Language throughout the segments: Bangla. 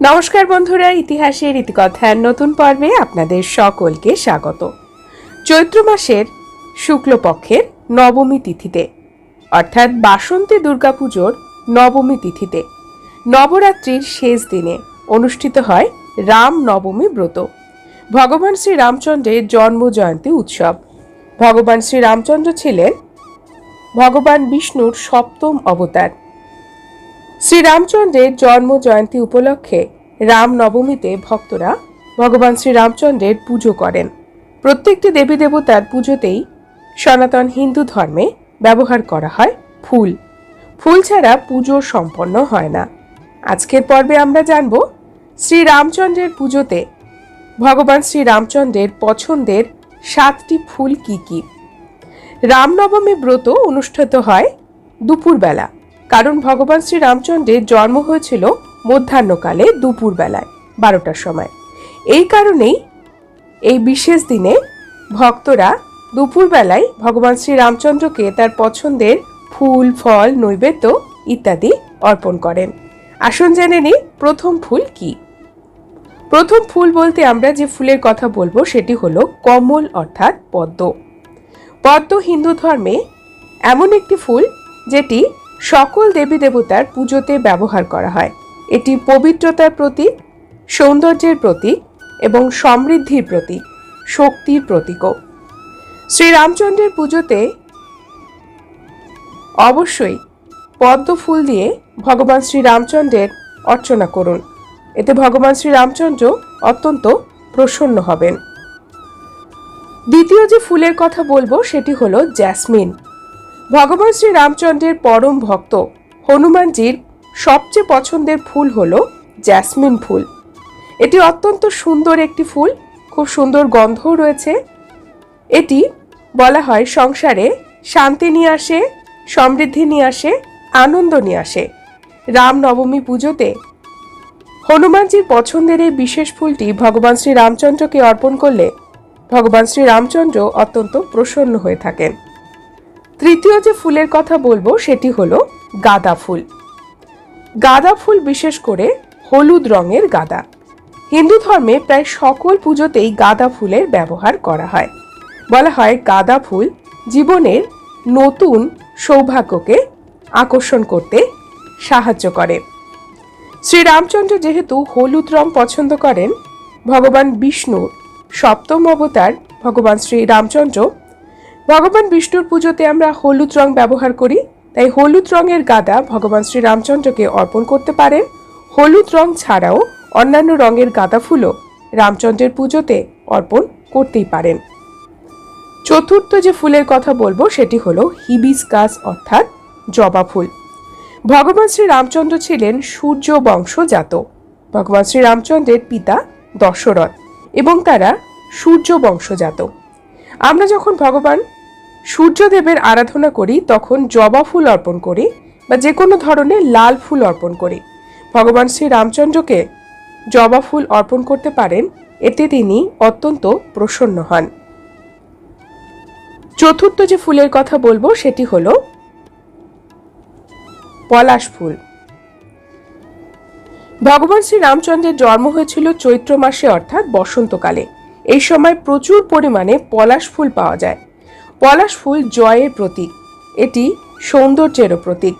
নমস্কার বন্ধুরা, ইতিহাসের ইতিকথার নতুন পর্বে আপনাদের সকলকে স্বাগত। চৈত্র মাসের শুক্লপক্ষের নবমী তিথিতে, অর্থাৎ বাসন্তী দুর্গাপুজোর নবমী তিথিতে, নবরাত্রির শেষ দিনে অনুষ্ঠিত হয় রাম নবমী ব্রত। ভগবান শ্রী রামচন্দ্রের জন্ম জয়ন্তী উৎসব। ভগবান শ্রী রামচন্দ্র ছিলেন ভগবান বিষ্ণুর সপ্তম অবতার। শ্রীরামচন্দ্রের জন্ম জয়ন্তী উপলক্ষে রাম নবমীতে ভক্তরা ভগবান শ্রীরামচন্দ্রের পুজো করেন। প্রত্যেকটি দেবী দেবতার পুজোতেই সনাতন হিন্দু ধর্মে ব্যবহার করা হয় ফুল। ফুল ছাড়া পুজো সম্পন্ন হয় না। আজকের পর্বে আমরা জানব শ্রীরামচন্দ্রের পুজোতে ভগবান শ্রীরামচন্দ্রের পছন্দের সাতটি ফুল কি কি। রামনবমী ব্রত অনুষ্ঠিত হয় দুপুরবেলা। কারণ ভগবান শ্রী রামচন্দ্রের জন্ম হয়েছিল মধ্যাহ্নকালে দুপুরবেলায়, বারোটার সময়। এই কারণেই এই বিশেষ দিনে ভক্তরা দুপুরবেলায় ভগবান শ্রী রামচন্দ্রকে তার পছন্দের ফুল, ফল, নৈবেদ্য ইত্যাদি অর্পণ করেন। আসুন জেনে নিই প্রথম ফুল কি। প্রথম ফুল বলতে আমরা যে ফুলের কথা বলব সেটি হলো কমল অর্থাৎ পদ্ম। পদ্ম হিন্দু ধর্মে এমন একটি ফুল যেটি সকল দেবী দেবতার পুজোতে ব্যবহার করা হয়। এটি পবিত্রতার প্রতীক, সৌন্দর্যের প্রতীক এবং সমৃদ্ধির প্রতীক, শক্তির প্রতীকও। শ্রীরামচন্দ্রের পুজোতে অবশ্যই পদ্ম ফুল দিয়ে ভগবান শ্রীরামচন্দ্রের অর্চনা করুন। এতে ভগবান শ্রীরামচন্দ্র অত্যন্ত প্রসন্ন হবেন। দ্বিতীয় যে ফুলের কথা বলব, সেটি হলো জ্যাসমিন। ভগবান শ্রী রামচন্দ্রের পরম ভক্ত। হনুমানজির সবচেয়ে পছন্দের ফুল হল জ্যাসমিন ফুল। এটি অত্যন্ত সুন্দর একটি ফুল, খুব সুন্দর গন্ধও রয়েছে। এটি বলা হয় সংসারে শান্তি নিয়ে আসে, সমৃদ্ধি নিয়ে আসে, আনন্দ নিয়ে আসে। রাম নবমী পুজোতে হনুমানজির পছন্দের এই বিশেষ ফুলটি ভগবান শ্রী রামচন্দ্রকে অর্পণ করলে ভগবান শ্রী রামচন্দ্র অত্যন্ত প্রসন্ন হয়ে থাকেন। তৃতীয় যে ফুলের কথা বলব সেটি হলো গাঁদা ফুল। গাঁদা ফুল বিশেষ করে হলুদ রঙের গাঁদা। হিন্দু ধর্মে প্রায় সকল পুজোতেই গাঁদা ফুলের ব্যবহার করা হয়। বলা হয় গাঁদা ফুল জীবনের নতুন সৌভাগ্যকে আকর্ষণ করতে সাহায্য করে। শ্রীরামচন্দ্র যেহেতু হলুদ রং পছন্দ করেন, ভগবান বিষ্ণুর সপ্তম অবতার ভগবান শ্রী রামচন্দ্র ভগবান বিষ্ণুর পুজোতে আমরা হলুদ রং ব্যবহার করি। তাই হলুদ রঙের গাদা ভগবান শ্রী রামচন্দ্রকে অর্পণ করতে পারেন। হলুদ রং ছাড়াও অন্যান্য রঙের গাঁদা ফুলও রামচন্দ্রের পুজোতে অর্পণ করতেই পারেন। চতুর্থ যে ফুলের কথা বলব, সেটি হলো হিবিসকাস অর্থাৎ জবা ফুল। ভগবান শ্রী রামচন্দ্র ছিলেন সূর্য বংশজাত। ভগবান শ্রী রামচন্দ্রের পিতা দশরথ এবং তারা সূর্য বংশজাত। আমরা যখন ভগবান সূর্যদেবের আরাধনা করি, তখন জবা ফুল অর্পণ করি, বা যে কোনো ধরনের লাল ফুল অর্পণ করি। ভগবান শ্রী রামচন্দ্রকে জবা ফুল অর্পণ করতে পারেন, এতে তিনি অত্যন্ত প্রসন্ন হন। চতুর্থ যে ফুলের কথা বলব, সেটি হল পলাশ ফুল। ভগবান শ্রী রামচন্দ্রের জন্ম হয়েছিল চৈত্র মাসে, অর্থাৎ বসন্তকালে। এই সময় প্রচুর পরিমাণে পলাশ ফুল পাওয়া যায়। পলাশ ফুল জয়ের প্রতীক। এটি সৌন্দর্যেরও প্রতীক।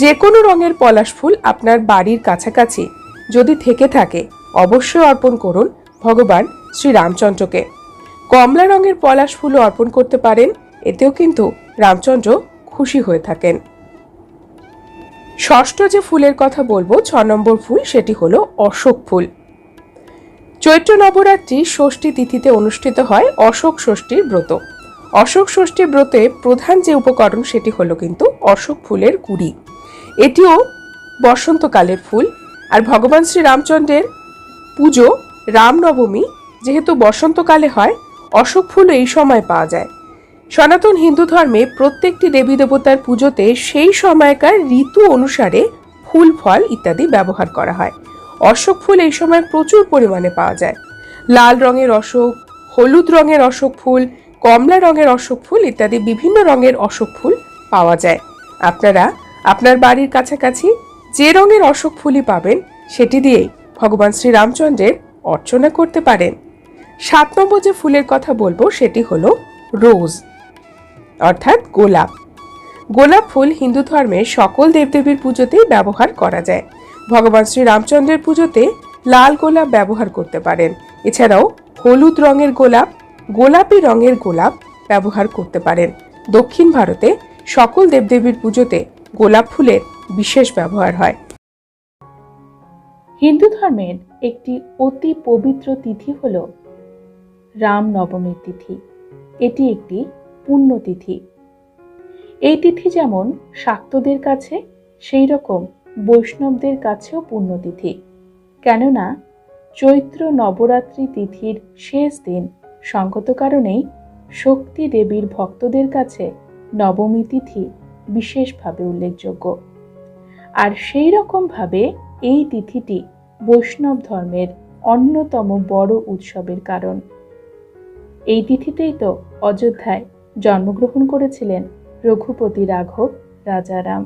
যে কোনো রঙের পলাশ ফুল আপনার বাড়ির কাছাকাছি যদি থেকে থাকে, অবশ্যই অর্পণ করুন ভগবান শ্রী রামচন্দ্রকে কমলা রঙের পলাশ ফুলও অর্পণ করতে পারেন, এতেও কিন্তু রামচন্দ্র খুশি হয়ে থাকেন। ষষ্ঠ যে ফুলের কথা বলব, ছ নম্বর ফুল সেটি হলো অশোক ফুল। চৈত্র নবরাত্রি ষষ্ঠী তিথিতে অনুষ্ঠিত হয় অশোক ষষ্ঠীর ব্রত। অশোক ষষ্ঠী ব্রতে প্রধান যে উপকরণ সেটি হলো কিন্তু অশোক ফুলের কুড়ি এটিও বসন্তকালের ফুল। আর ভগবান শ্রী রামচন্দ্রের পুজো, রামনবমী, যেহেতু বসন্তকালে হয়, অশোক ফুল এই সময় পাওয়া যায়। সনাতন হিন্দু ধর্মে প্রত্যেকটি দেবী দেবতার পুজোতে সেই সময়কার ঋতু অনুসারে ফুল, ফল ইত্যাদি ব্যবহার করা হয়। অশোক ফুল এই সময় প্রচুর পরিমাণে পাওয়া যায়। লাল রঙের অশোক, হলুদ রঙের অশোক ফুল কমলা রঙের অশোক ফুল ইত্যাদি বিভিন্ন রঙের অশোক ফুল পাওয়া যায়। আপনারা আপনার বাড়ির কাছাকাছি যে রঙের অশোক ফুলই পাবেন, সেটি দিয়েই ভগবান শ্রীরামচন্দ্রের অর্চনা করতে পারেন। সাত নম্বর যে ফুলের কথা বলব, সেটি হলো রোজ, অর্থাৎ গোলাপ। গোলাপ ফুল হিন্দু ধর্মের সকল দেবদেবীর পুজোতেই ব্যবহার করা যায়। ভগবান শ্রীরামচন্দ্রের পুজোতে লাল গোলাপ ব্যবহার করতে পারেন। এছাড়াও হলুদ রঙের গোলাপ গোলাপি রঙের গোলাপ ব্যবহার করতে পারেন। দক্ষিণ ভারতে সকল দেবদেবীর পুজোতে গোলাপ ফুলের বিশেষ ব্যবহার হয়। হিন্দু ধর্মের একটি অতি পবিত্র তিথি হল রাম নবমীর তিথি। এটি একটি পুণ্যতিথি এই তিথি যেমন শাক্তদের কাছে, সেই রকম বৈষ্ণবদের কাছেও পুণ্যতিথি কেননা, চৈত্র নবরাত্রি তিথির শেষ দিন সঙ্গত কারণেই শক্তি দেবীর ভক্তদের কাছে নবমী তিথি বিশেষভাবে উল্লেখযোগ্য। আর সেই রকমভাবে এই তিথিটি বৈষ্ণব ধর্মের অন্যতম বড় উৎসবের কারণ। এই তিথিতেই তো অযোধ্যায় জন্মগ্রহণ করেছিলেন রঘুপতি রাঘব রাজারাম।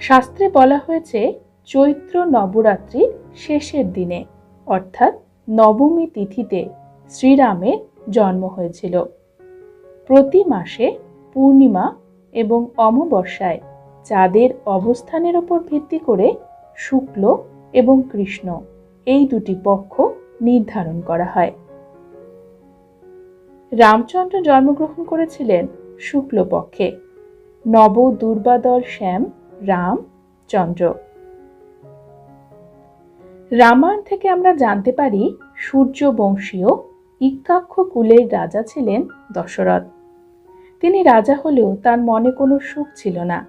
শাস্ত্রে বলা হয়েছে, চৈত্র নবরাত্রির শেষের দিনে, অর্থাৎ নবমী তিথিতে শ্রীরামের জন্ম হয়েছিল। প্রতি মাসে পূর্ণিমা এবং অমাবস্যায় চাঁদের অবস্থানের ওপর ভিত্তি করে শুক্ল এবং কৃষ্ণ এই দুটি পক্ষ নির্ধারণ করা হয়। রামচন্দ্র জন্মগ্রহণ করেছিলেন শুক্লপক্ষে। নব দুর্বাদল শ্যাম রাম চন্দ্র। রামায়ণ থেকে আমরা জানতে পারি সূর্য বংশীয় ইক্কাক্ষ কুলের রাজা ছিলেন দশরথ। তিনি রাজা হলেও তার মনে কোনো সুখ ছিল না।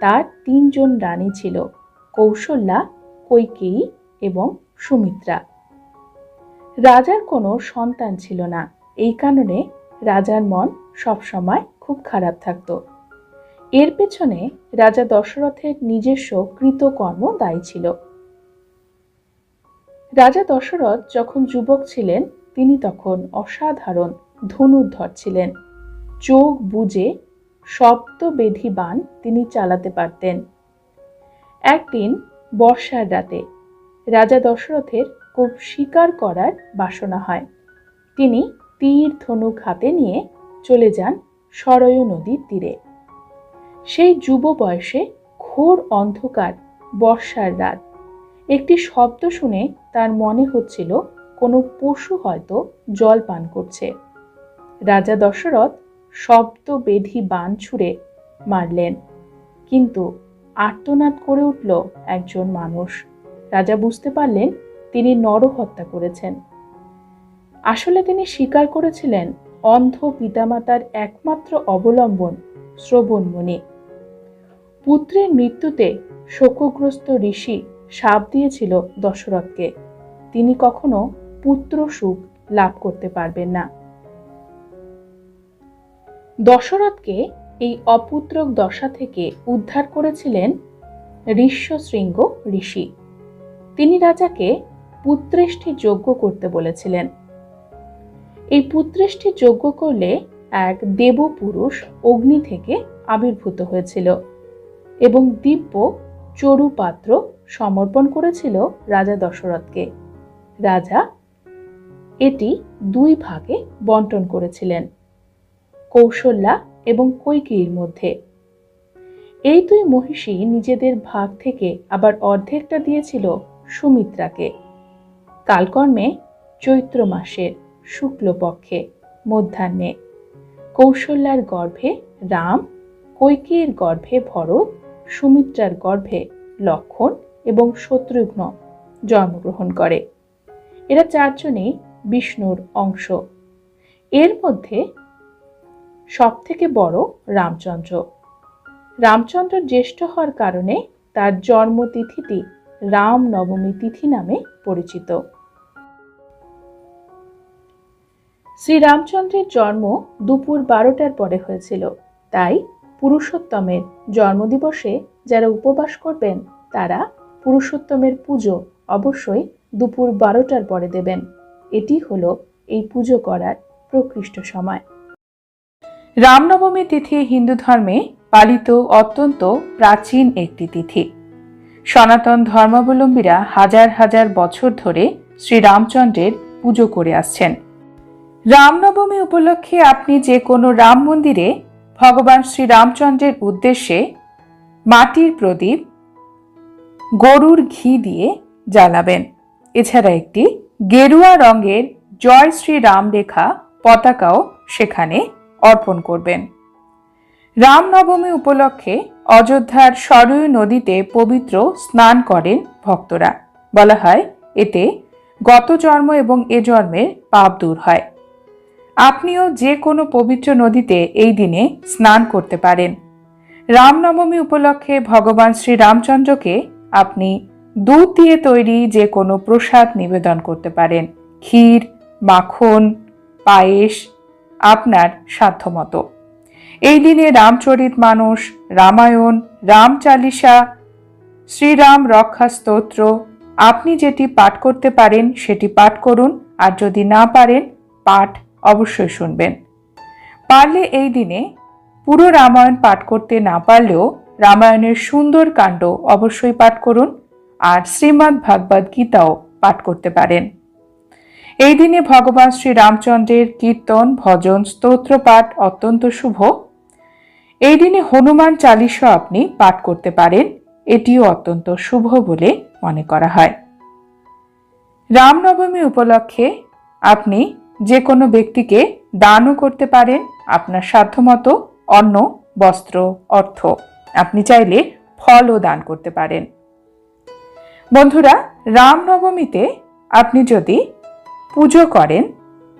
তার তিনজন রানী ছিল, কৌশল্যা, কৈকেয়ী এবং সুমিত্রা। রাজার কোনো সন্তান ছিল না। এই কারণে রাজার মন সবসময় খুব খারাপ থাকত। এর পেছনে রাজা দশরথের নিজস্ব কৃতকর্ম দায়ী ছিল। রাজা দশরথ যখন যুবক ছিলেন, তিনি তখন অসাধারণ ধনুর্ধর ছিলেন। চোখ বুজে সপ্তবেধি বান তিনি চালাতে পারতেন। একদিন বর্ষার রাতে রাজা দশরথের খুব শিকার করার বাসনা হয়। তিনি তীর ধনুক হাতে নিয়ে চলে যান সরয়ু নদীর তীরে। সেই যুব বয়সে ঘোর অন্ধকার বর্ষার রাত। একটি শব্দ শুনে তার মনে হচ্ছিল কোনো পশু হয়তো জল পান করছে। রাজা দশরথ শব্দ বেধি বান ছুঁড়ে মারলেন, কিন্তু আর্তনাদ করে উঠল একজন মানুষ। রাজা বুঝতে পারলেন তিনি নরহত্যা করেছেন। আসলে তিনি স্বীকার করেছিলেন অন্ধ পিতামাতার একমাত্র অবলম্বন শ্রবণমণি। পুত্রের মৃত্যুতে শোকগ্রস্ত ঋষি সাপ দিয়েছিল দশরথকে। তিনি কখনো পুত্র সুখ লাভ করতে পারবেন না। দশরথকে এই অপুত্রক দশা থেকে উদ্ধার করেছিলেন ঋষ্যশৃঙ্গ ঋষি। তিনি রাজাকে পুত্রেষ্ঠি যজ্ঞ করতে বলেছিলেন। এই পুত্রেষ্ঠি যজ্ঞ করলে এক দেবপুরুষ অগ্নি থেকে আবির্ভূত হয়েছিল এবং দিব্য চরু পাত্র সমর্পণ করেছিল রাজা দশরথকে। রাজা এটি দুই ভাগে বন্টন করেছিলেন, কৌশল্যা এবং কৈকেয়ীর মধ্যে। এই দুই মহিষী নিজেদের ভাগ থেকে আবার অর্ধেকটা দিয়েছিল সুমিত্রাকে। কালকর্মে চৈত্র মাসের শুক্লপক্ষে মধ্যাহ্নে কৌশল্যার গর্ভে রাম, কৈকেয়ীর গর্ভে ভরত, সুমিত্রার গর্ভে লক্ষণ এবং শত্রুঘ্ন জন্মগ্রহণ করে। এরা চারজনেই বিষ্ণুর অংশ। এর মধ্যে সব থেকে বড় রামচন্দ্র। রামচন্দ্র জ্যেষ্ঠ হওয়ার কারণে তার জন্মতিথিটি রাম নবমী তিথি নামে পরিচিত। শ্রীরামচন্দ্রের জন্ম দুপুর বারোটার পরে হয়েছিল। তাই পুরুষোত্তমের জন্মদিবসে যারা উপবাস করবেন, তারা পুরুষোত্তমের পুজো অবশ্যই দুপুর বারোটার পরে দেবেন। এটি হল এই পুজো করার প্রকৃষ্ট সময়। রামনবমী তিথি হিন্দু ধর্মে পালিত অত্যন্ত প্রাচীন একটি তিথি। সনাতন ধর্মাবলম্বীরা হাজার হাজার বছর ধরে শ্রীরামচন্দ্রের পুজো করে আসছেন। রামনবমী উপলক্ষে আপনি যে কোনো রাম মন্দিরে ভগবান শ্রীরামচন্দ্রের উদ্দেশ্যে মাটির প্রদীপ গরুর ঘি দিয়ে জ্বালাবেন এছাড়া একটি গেরুয়া রঙের জয় শ্রী রাম রেখা পতাকাও সেখানে অর্পণ করবেন। রামনবমী উপলক্ষে অযোধ্যার সরয়ూ নদীতে পবিত্র স্নান করেন ভক্তরা। বলা হয়, এতে গত জন্ম এবং এ জন্মের পাপ দূর হয়। আপনিও যে কোনো পবিত্র নদীতে এই দিনে স্নান করতে পারেন। রামনবমী উপলক্ষে ভগবান শ্রী রামচন্দ্রকে আপনি দুধ দিয়ে তৈরি যে কোনো প্রসাদ নিবেদন করতে পারেন। ক্ষীর, মাখন, পায়েস, আপনার সাধ্যমতো। এই দিনে রামচরিত মানুষ, রামায়ণ রাম চালিসা শ্রীরাম রক্ষা স্তোত্র, আপনি যেটি পাঠ করতে পারেন সেটি পাঠ করুন, আর যদি না পারেন, পাঠ অবশ্যই শুনবেন। পারলে এই দিনে পুরো রামায়ণ পাঠ করতে না পারলেও রামায়ণের সুন্দর কাণ্ড অবশ্যই পাঠ করুন আর শ্রীমদ্ ভাগবত গীতাও পাঠ করতে পারেন। এই দিনে ভগবান শ্রী রামচন্দ্রের কীর্তন, ভজন, স্তোত্র পাঠ অত্যন্ত শুভ। এই দিনে হনুমান চালিশা আপনি পাঠ করতে পারেন, এটিও অত্যন্ত শুভ বলে মনে করা হয়। রামনবমী উপলক্ষে আপনি যে কোনো ব্যক্তিকে দানও করতে পারেন আপনার সাধ্যমতো অন্ন, বস্ত্র, অর্থ। আপনি চাইলে ফলও দান করতে পারেন। বন্ধুরা, রামনবমীতে আপনি যদি পুজো করেন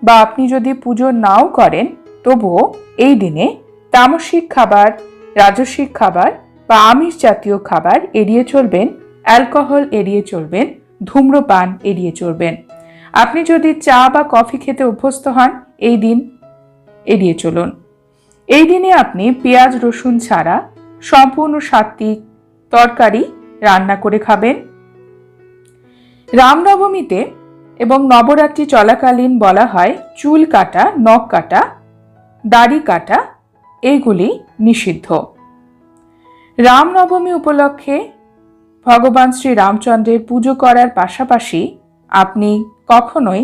বা আপনি যদি পুজো নাও করেন, তবুও এই দিনে তামসিক খাবার রাজস্বিক খাবার বা আমিষ জাতীয় খাবার এড়িয়ে চলবেন, অ্যালকোহল এড়িয়ে চলবেন, ধূম্রপান এড়িয়ে চলবেন। আপনি যদি চা বা কফি খেতে অভ্যস্ত হন, এই দিন এড়িয়ে চলুন। এই দিনে আপনি পেঁয়াজ, রসুন ছাড়া সম্পূর্ণ সাত্ত্বিক তরকারি রান্না করে খাবেন। রামনবমীতে এবং নবরাত্রি চলাকালীন বলা হয় চুল কাটা, নখ কাটা, দাড়ি কাটা এইগুলি নিষিদ্ধ। রামনবমী উপলক্ষে ভগবান শ্রী রামচন্দ্রের পুজো করার পাশাপাশি আপনি কখনোই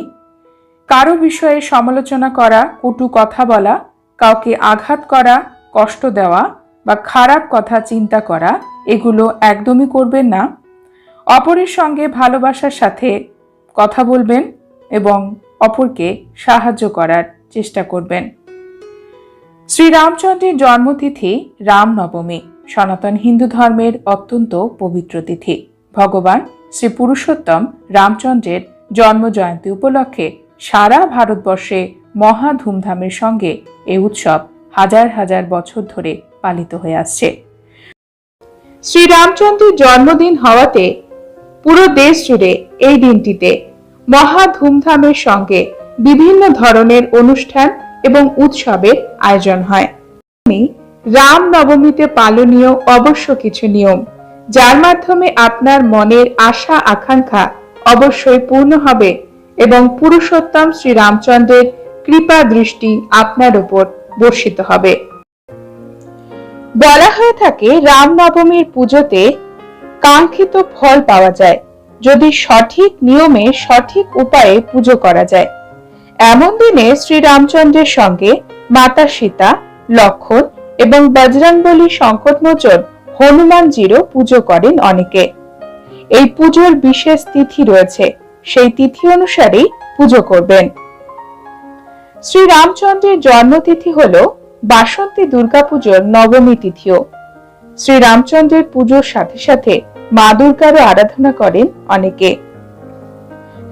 কারও বিষয়ে সমালোচনা করা, কটু কথা বলা, কাউকে আঘাত করা, কষ্ট দেওয়া বা খারাপ কথা চিন্তা করা, এগুলো একদমই করবেন না। অপরের সঙ্গে ভালোবাসার সাথে কথা বলবেন এবং অপরকে সাহায্য করার চেষ্টা করবেন। শ্রীরামচন্দ্রের জন্মতিথি রামনবমী, সনাতন হিন্দু ধর্মের অত্যন্ত পবিত্র তিথি। ভগবান শ্রী পুরুষোত্তম রামচন্দ্রের জন্ম জয়ন্তী উপলক্ষে সারা ভারতবর্ষে মহা ধুমধামের সঙ্গে এই উৎসব হাজার হাজার বছর ধরে পালিত হয়ে আসছে। শ্রীরামচন্দ্রের জন্মদিন হওয়াতে পুরো দেশ জুড়ে এই দিনটিতে মহা ধুমধামের সঙ্গে বিভিন্ন ধরনের অনুষ্ঠান এবং উৎসবের আয়োজন হয়। রাম নবমীতে পালনীয় অবশ্য কিছু নিয়ম, যার মাধ্যমে আপনার মনের আশা আকাঙ্ক্ষা অবশ্যই পূর্ণ হবে এবং পুরুষোত্তম শ্রী রামচন্দ্রের কৃপা দৃষ্টি আপনার উপর বর্ষিত হবে। বলা হয়ে থাকে রামনবমীর পুজোতে কাঙ্ক্ষিত ফল পাওয়া যায়, যদি সঠিক নিয়মে সঠিক উপায়ে পুজো করা যায়। এমন দিনে শ্রী রামচন্দ্রের সঙ্গে মাতা সীতা, লক্ষণ এবং বজরংবলী সংকটমোচন হনুমানজিরও পুজো করেন অনেকে। এই পুজোর বিশেষ তিথি রয়েছে, সেই তিথি অনুসারেই পুজো করবেন। শ্রী রামচন্দ্রের জন্মতিথি হল বাসন্তী দুর্গাপুজোর নবমী তিথিও। শ্রী রামচন্দ্রের পুজোর সাথে সাথে মা দুর্গারও আরাধনা করেন অনেকে।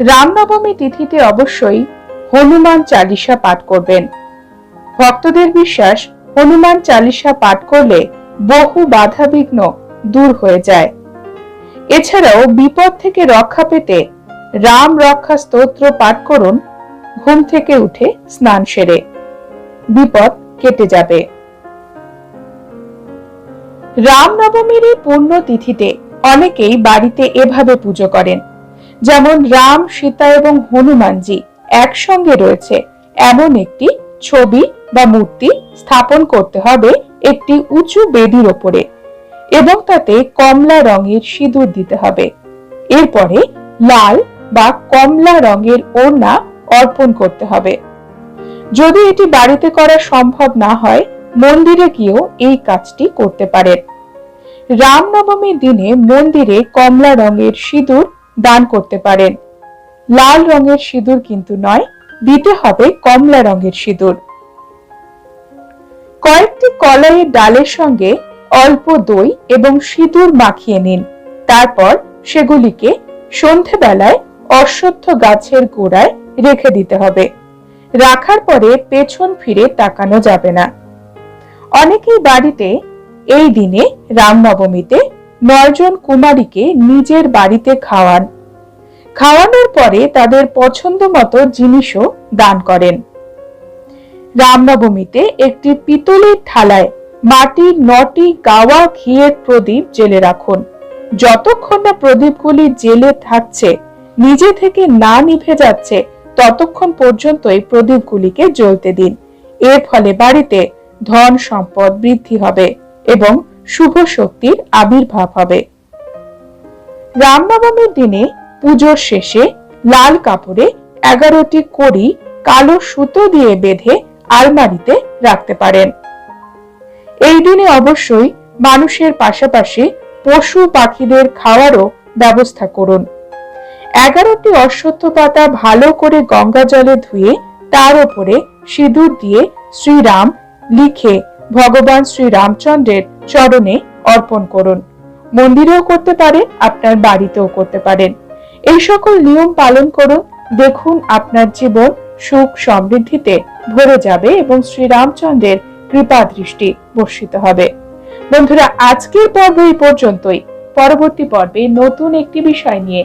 রামনবমী তিথিতে অবশ্যই হনুমান চালিসা পাঠ করবেন। ভক্তদের বিশ্বাস, হনুমান চালিসা পাঠ করলে বহু বাধা বিঘ্ন দূর হয়ে যায়। এছাড়াও বিপদ থেকে রক্ষা পেতে রাম রক্ষা স্তোত্র পাঠ করুন, ঘুম থেকে উঠে স্নান সেরে। বিপদ কেটে যাবে। রামনবমীর এই পূর্ণ তিথিতে অনেকেই বাড়িতে এভাবে পুজো করেন। যেমন রাম, সীতা এবং হনুমানজি একসঙ্গে রয়েছে। এমন একটি ছবি বা মূর্তি স্থাপন করতে হবে একটি উঁচু বেদির ওপরে এবং তাতে কমলা রঙের সিঁদুর দিতে হবে। এরপরে লাল বা কমলা রঙের ওড়না অর্পণ করতে হবে। যদি এটি বাড়িতে করা সম্ভব না হয়, মন্দিরে গিয়েও এই কাজটি করতে পারেন। রামনবমীর দিনে মন্দিরে কমলা রঙের সিঁদুর দান করতে পারেন। লাল রঙের সিঁদুর কিন্তু নয়, দিতে হবে কমলা রঙের সিঁদুর। কয়েকটি কলাইয়ের ডালের সঙ্গে অল্প দই এবং সিঁদুর মাখিয়ে নিন। তারপর সেগুলিকে সন্ধেবেলায় অশ্বত্থ গাছের গোড়ায় রেখে দিতে হবে। রাখার পরে পেছন ফিরে তাকানো যাবে না। অনেকেই বাড়িতে এই দিনে রামনবমীতে নয়জন কুমারীকে নিজের বাড়িতে খাওয়ান। খাওয়ানোর পরে তাদের পছন্দ মতো জিনিসও দান করেন। রামনবমীতে একটি পিতলের থালায় মাটির নটি গাওয়া ঘিয়ের প্রদীপ জেলে রাখুন। যতক্ষণ না প্রদীপগুলি জেলে থাকছে, নিজে থেকে না নিভে যাচ্ছে ততক্ষণ পর্যন্তই প্রদীপগুলিকে জ্বলতে দিন। এর ফলে বাড়িতে ধন সম্পদ বৃদ্ধি হবে এবং শুভ শক্তির আবির্ভাব হবে। রামনবমীর দিনে পুজোর শেষে লাল কাপড়ে এগারোটি কড়ি কালো সুতো দিয়ে বেঁধে আলমারিতে রাখতে পারেন। এই দিনে অবশ্যই মানুষের পাশাপাশি পশু পাখিদের খাওয়ারও ব্যবস্থা করুন। এগারোটি অশ্বত্থ পাতা ভালো করে গঙ্গা জলে ধুয়ে তার উপরে সিঁদুর দিয়ে শ্রীরাম লিখে ভগবান শ্রী রামচন্দ্রের চরণে অর্পণ করুন। মন্দিরেও করতে পারেন, আপনার বাড়িতেও করতে পারেন। এই সকল নিয়ম পালন করুন, দেখুন আপনার জীবন সুখ সমৃদ্ধিতে ভরে যাবে এবং শ্রী রামচন্দ্রের কৃপা দৃষ্টি বর্ষিত হবে। বন্ধুরা, আজকের পর্ব এই পর্যন্তই। পরবর্তী পর্বে নতুন একটি বিষয় নিয়ে